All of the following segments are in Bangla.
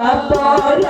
তুমি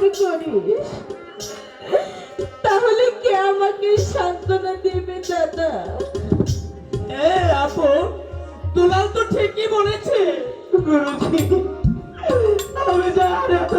এমন করিস তাহলে কে আমাকে সান্ত্বনা দেবে দাদা? এ আপু দুলাল তো ঠিকই বলেছে। গুরুজি আমি যা আর এত